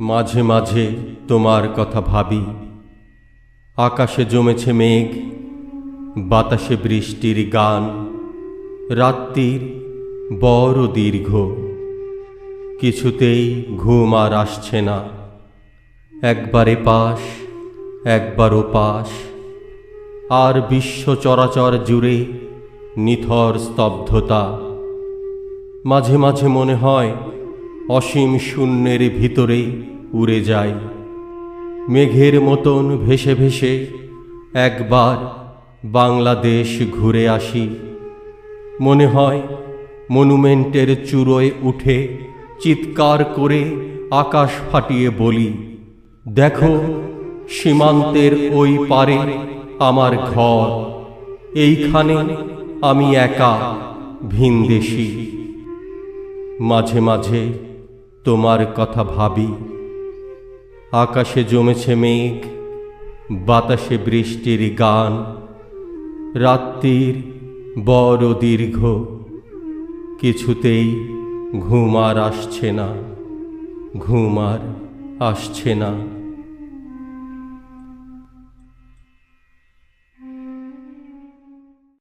মাঝে মাঝে তোমার কথা ভাবি। আকাশে জমেছে মেঘ, বাতাসে বৃষ্টির গান, রাত্রির বড় দীর্ঘ। কিছুতেই ঘুম আর আসছে না। একবারে পাশ, একবারও পাশ। আর বিশ্ব চরাচর জুড়ে নিথর স্তব্ধতা। মাঝে মাঝে মনে হয় অসীম শূন্যের ভিতরে উড়ে যায়। মেঘের মতন ভেসে ভেসে একবার বাংলাদেশ ঘুরে আসি। মনে হয় মনুমেন্টের চূড়োয় উঠে চিৎকার করে আকাশ ফাটিয়ে বলি, দেখো সীমান্তের ওই পারে আমার ঘর, এইখানে আমি একা ভিনদেশী। মাঝে মাঝে তোমার কথা ভাবি। আকাশে জমেছে মেঘ, বাতাসে বৃষ্টির গান, রাত্রির বড় দীর্ঘ, কিছুতেই ঘুমার আসছে না ঘুমার আসছে না।